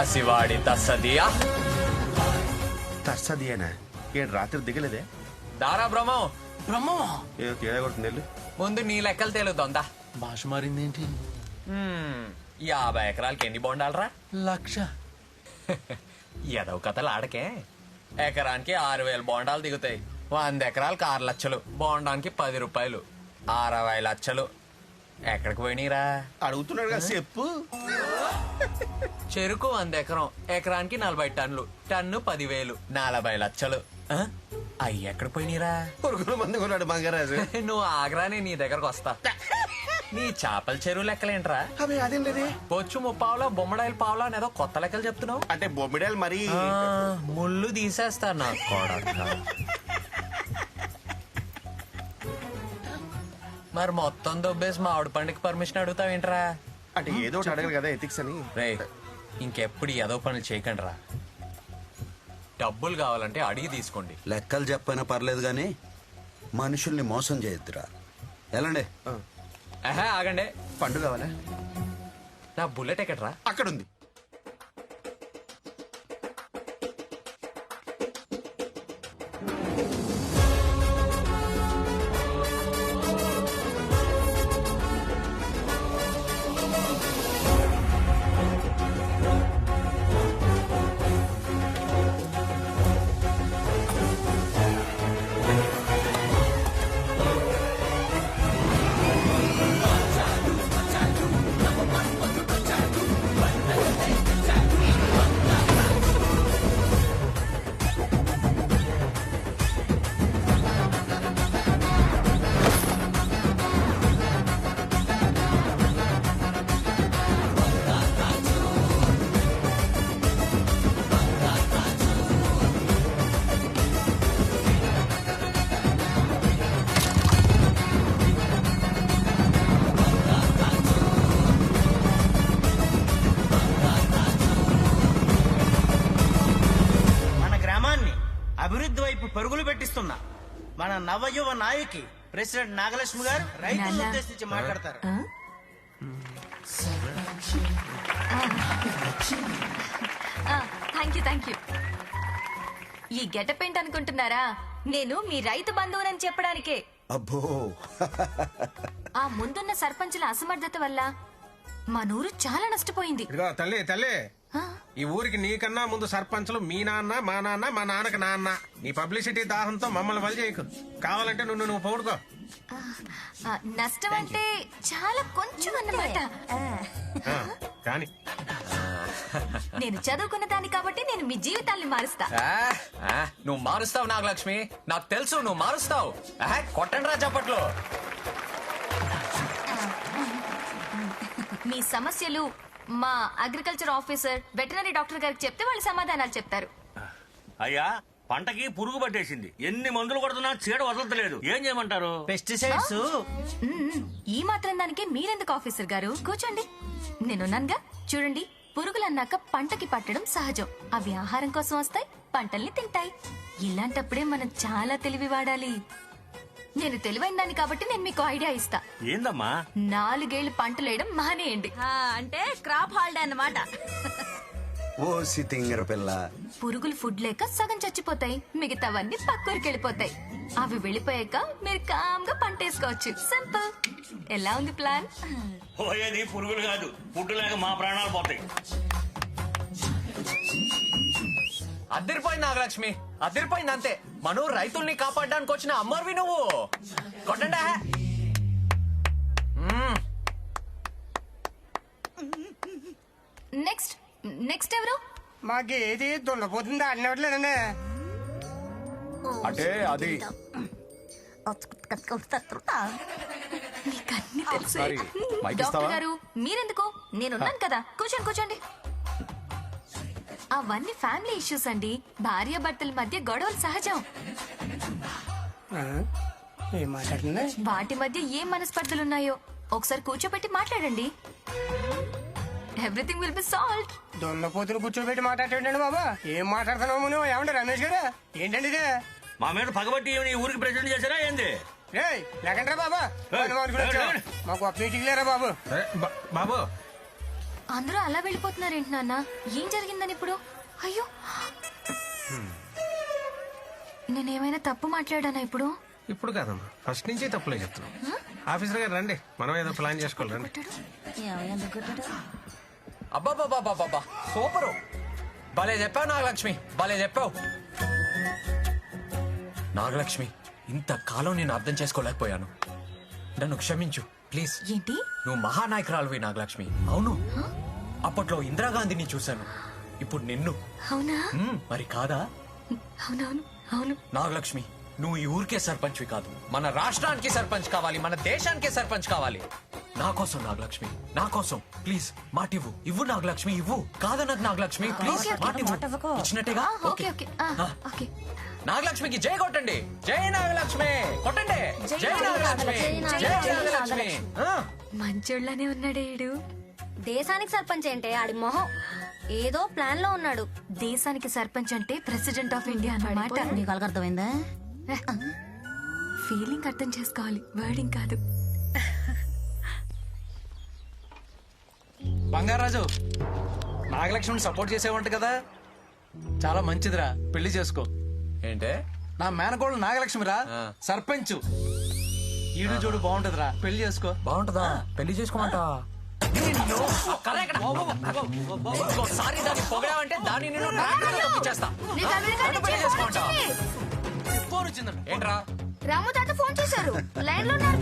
పసివాడి తస్సదియా తర్సదియేనా ఏంటి రాత్రి దిగలేదే? దారా బ్రహ్మం. బ్రహ్మమా? ఏదో తేడా కొడుతుంది వెళ్ళు. ముందు నీ లెక్కలు తేలుతోందా భాష మారిందేంటి? హ్మ్, యాభై ఎకరాలకి ఎన్ని బొండాలరా? లక్ష. ఎదవ కథలు ఆడకే. ఎకరానికి ఆరు వేల బోండాలు దిగుతాయి. వంద ఎకరాలకు ఆరు లక్షలు. బోండానికి పది రూపాయలు. అరవై లక్షలు. ఎక్కడికి పోయినీరా? అడుగుతున్నాడు కదా చెప్పు చెరుకు వంద ఎకరం. ఎకరానికి నలభై టన్నులు. టన్ను పదివేలు. నలభై లక్షలు. ఆ? అయ్యి ఎక్కడికి పోయినీరా? పురుగుల మంది కొన్నాడు మంగరాజు నువ్వు ఆగ్రానే నీ దగ్గరకు వస్తా. నీ చేపల చెరువు లెక్కలేంట్రా? అవి అదేం లేదే. బొచ్చు ముప్పావులా బొమ్మడాయిల పావులా అనేదో కొత్త లెక్కలు చెప్తున్నావు? అంటే బొమ్మిడాలు మరి ఆ, ముళ్ళు తీసేస్తా నా కొడక. మరి మొత్తం దొబ్బేసి మా ఆవిడ పండుగ పర్మిషన్ అడుగుతావేంట్రా? అంటే ఏదో ఒకటి అడగరు కదా ఎథిక్స్ అని. రే ఇంకెప్పుడు ఏదో పనులు చేయకండి రా డబ్బులు కావాలంటే అడిగి తీసుకోండి. లెక్కలు చెప్పైనా పర్లేదు కానీ మనుషుల్ని మోసం చేయొద్దురా. ఎలాండి? ఆహా ఆగండి. పండు కావాలా? నా బుల్లెట్ ఎక్కడ్రా? అక్కడ ఉంది పరుగులు పెట్టిస్తున్న. మన నవయువ నాయకి ప్రెసిడెంట్ నాగలక్ష్మి గారు రైతులను ఉద్దేశించి మాట్లాడతారు. థ్యాంక్ యూ థ్యాంక్ యూ ఈ గెటప్ ఏంటి అనుకుంటున్నారా నేను మీ రైతు బంధువునని చెప్పడానికే. అబ్బో. ఆ ముందున్న సర్పంచుల అసమర్థత వల్ల మా నూరు చాలా నష్టపోయింది. తల్లి తల్లి. ఈ ఊరికి నీకన్నా ముందు సర్పంచులు మీ నాన్న మా నాన్న మా నాన్నకి నాన్న. నీ పబ్లిసిటీ దాహంతో మమ్మల్ని బలి చేయకు. కావాలంటే నువ్వు నువ్వు పౌడుకో. నష్టం అంటే చాలా కొంచెం అన్నమాట. కానీ. నేను చదువుకున్న దాన్ని కాబట్టి నేను మీ జీవితాల్ని మారుస్తా. నువ్వు మారుస్తావు నాగలక్ష్మి. నాకు తెలుసు నువ్వు మారుస్తావు. కొట్టండి రా చప్పట్లు. మీ సమస్యలు మా అగ్రికల్చర్ ఆఫీసర్ వెటనరీ డాక్టర్ గారికి చెప్తే వాళ్ళు సమాధానాలు చెప్తారు. అయ్యా పంటకి పురుగు పట్టేసింది. ఎన్ని మందులు కొడుతున్నా చీడ వదలట్లేదు ఏం చేయమంటారు? పెస్టిసైడ్స్. మ్మ్. ఈ మాత్రం దానికి మీరెందుకు ఆఫీసర్ గారు? కూర్చోండి. నేనున్నానుగా చూడండి పురుగులన్నాక పంటకి పట్టడం సహజం. అవి ఆహారం కోసం వస్తాయి పంటల్ని తింటాయి. ఇలాంటప్పుడే మనం చాలా తెలివి వాడాలి. నేను తెలివైన దాన్ని కాబట్టి నేను మీకు ఐడియా ఇస్తా. ఏందమ్మా? నాలుగేళ్ళు పంటలేయడం మానేయండి. అంటే క్రాప్ హాలిడే అన్నమాట. ఓ సితింగర పిల్ల. పురుగులు ఫుడ్ లేక సగం చచ్చిపోతాయి మిగతావన్నీ పక్కూరికి వెళ్ళిపోతాయి అవి వెళ్ళిపోయాక మీరు కామ్గా పంట వేసుకోవచ్చు సింపుల్. ఎలా ఉంది ప్లాన్? పోయేది పురుగులు కాదు ఫుడ్ లేక మా ప్రాణాలు పోతాయి. అదిరిపోయింది నాగలక్ష్మి. అదిరిపోయింది అంతే. మనం రైతుల్ని కాపాడడానికి వచ్చిన అమ్మర్వి నువ్వు. కొట్టండి. నెక్స్ట్ నెక్స్ట్ ఎవరు? మాకు ఏది దున్నపోతుందా అన్నట్లేదండి అంటే అది మీరెందుకు? నేనున్నాను కదా. కూర్చోండి కూర్చోండి. అవన్నీ ఫ్యామిలీ ఇష్యూస్ అండి. భార్య భర్తల మధ్య గొడవలు సహజం. ఏం మాట్లాడుతుంది వాటి మధ్య ఏం మనస్పర్ధలు ఉన్నాయో ఒకసారి కూర్చోబెట్టి మాట్లాడండి. ఎవ్రీథింగ్ విల్ బి సాల్వ్ దున్నపోతులు కూర్చోబెట్టి మాట్లాడేటండి బాబా? ఏం మాట్లాడుతున్నావు నువ్వు ఏమంటే రమేష్ గారు? ఏంటండి ఇదే? మా మీద పగబట్టి ఈ ఊరికి ప్రెసిడెంట్ చేశారా ఏంది? రేయ్ లేకండ్రా బాబా. ఏయ్. ఏయ్, ఏయ్. మాకు మీటింగ్ లేరా బాబు? బాబు అందరూ అలా వెళ్ళిపోతున్నారేంటి నాన్న? ఏం జరిగిందని ఇప్పుడు? అయ్యో! నేనేమైనా తప్పు మాట్లాడానా ఇప్పుడు? ఇప్పుడు కాదమ్మా. ఫస్ట్ నుంచి తప్పులే చెప్తున్నాం. ఆఫీసర్ గారు రండి. మనం ఏదో ప్లాన్ చేసుకోవాలి రండి. అబ్బాబాబాబాబా సూపరు. భలే చెప్పావు నాగలక్ష్మి. భలే చెప్పావు. నాగలక్ష్మి ఇంతకాలం నేను అర్థం చేసుకోలేకపోయాను. నన్ను క్షమించు ప్లీజ్. ఏంటి? నువ్వు మహానాయకురాలువి నాగలక్ష్మి. అవును. అప్పట్లో ఇందిరాగాంధీని చూశాను. ఇప్పుడు నిన్ను. అవునా? మ్మ్, మరి కాదా? అవునవును అవును. నాగలక్ష్మి నువ్వు ఈ ఊరికే సర్పంచ్వి కాదు. మన రాష్ట్రానికి సర్పంచ్ కావాలి మన దేశానికి సర్పంచ్ కావాలి. నా కోసం నాగలక్ష్మి నా కోసం. ప్లీజ్ మాటివ్వు. ఇవ్వు నాగలక్ష్మి ఇవ్వు. కాదనకు నాగలక్ష్మి ప్లీజ్ ఓకే, ఓకే. మాటివ్వు. ఇచ్చినట్టేగా? ఆ, ఓకే ఓకే. ఆ, ఓకే. నాగలక్ష్మికి జై కొట్టండి. జై నాగలక్ష్మి. కొట్టండి. జై నాగలక్ష్మి. జై నాగలక్ష్మి. ఆ. మంచోళ్ళనే ఉన్నాడే ఈడు. దేశానికి సర్పంచ్ ఏంటే ఆడి మొహం. ఏదో ప్లాన్లో ఉన్నాడు. దేశానికి సర్పంచ్ అంటే ప్రెసిడెంట్ ఆఫ్ ఇండియా అన్నమాట నీకు అర్థమైందా? ఫీలింగ్ అర్థం చేసుకోవాలి. వర్డింగ్ కాదు. బంగారాజు నాగలక్ష్మిని సపోర్ట్ చేసేవంట కదా? చాలా మంచిదిరా. పెళ్ళి చేసుకో. ఏంటే? నా మేనకోళ్ళు నాగలక్ష్మిరా. సర్పంచ్. ఈడు చూడు బాగుంటదిరా. పెళ్ళి చేసుకో. బాగుంటుందా? పెళ్ళి చేసుకోమంట. ఇంకోసారి దాన్ని పొగడావంటే దాన్ని నేను? ఫోన్ ఏంట్రా? రాము తాత ఫోన్ చేశారు. లైన్లో ఉన్నారు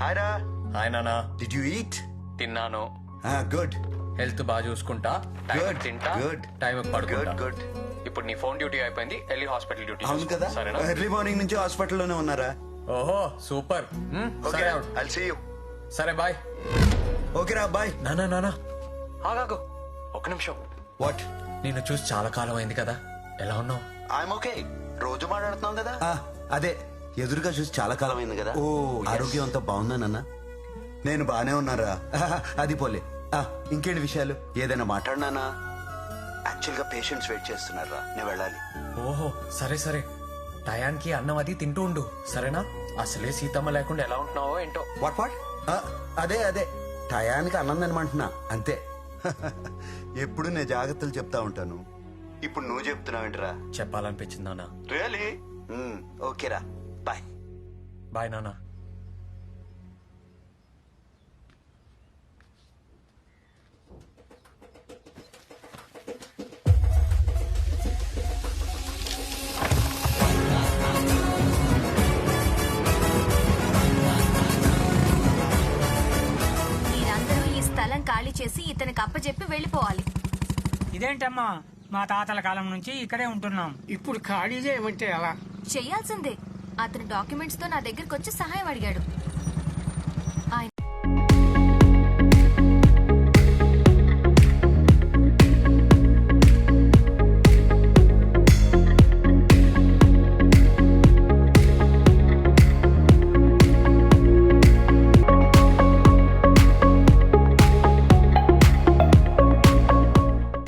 హాయ్ రా. హాయ్ నానా డిడ్ యు ఈట్ తిన్నాను. గుడ్ హెల్త్ బాగా చూసుకుంటా. టైం Good, తింటా. good. టైం పడుకుంటా. Good, good. ఇప్పుడు నీ ఫోన్ డ్యూటీ అయిపోయింది వెళ్ళి హాస్పిటల్ డ్యూటీ అవును చూసుకో. కదా? సరేనా? ఎర్లీ మార్నింగ్ నుంచి హాస్పిటల్లోనే ఉన్నారా? ఓహో సూపర్. మ్, సరే అవుట్. ఐల్ సీ యూ సరే బాయ్. ఓకే రా బాయ్. నానా నానా. ఆగాగు. ఒక నిమిషం. వాట్ నిన్ను చూసి చాలా కాలం అయింది కదా. ఎలా ఉన్నావు? ఐఎమ్ ఓకే రోజు మాట్లాడుతున్నాం కదా? అదే. ఎదురుగా చూసి చాలా కాలం అయింది కదా. ఓ ఆరోగ్యం అంతా బాగుందా నేను బానే ఉన్నారా? అది పోలే. ఆ, ఇంకేంటి విషయాలు? ఏదైనా మాట్లాడినానా యాక్చువల్గా పేషెంట్స్ వెయిట్ చేస్తున్నారా నేను వెళ్ళాలి. ఓహో సరే సరే. టయానికి అన్నం అది తింటూ ఉండు. సరేనా? అసలే సీతమ్మ లేకుండా ఎలా ఉంటున్నావో ఏంటో. వాట్ వాట్ అదే అదే. టయానికి అన్నం తినమంటున్నా. అంతే. ఎప్పుడు నేను జాగ్రత్తలు చెప్తా ఉంటాను. ఇప్పుడు నువ్వు చెప్తున్నావేంటిరా చెప్పాలనిపించింది నాన్న. రియలీ ఓకేరా బాయ్ బాయ్ నాన్న. స్థలం ఖాళీ చేసి ఇతనికి అప్పచెప్పి వెళ్ళిపోవాలి. ఇదేంటమ్మా? మా తాతల కాలం నుంచి ఇక్కడే ఉంటున్నాం. ఇప్పుడు ఖాళీ చేయమంటే ఎలా? చెయ్యాల్సిందే అతను డాక్యుమెంట్స్తో నా దగ్గరకు వచ్చి సహాయం అడిగాడు.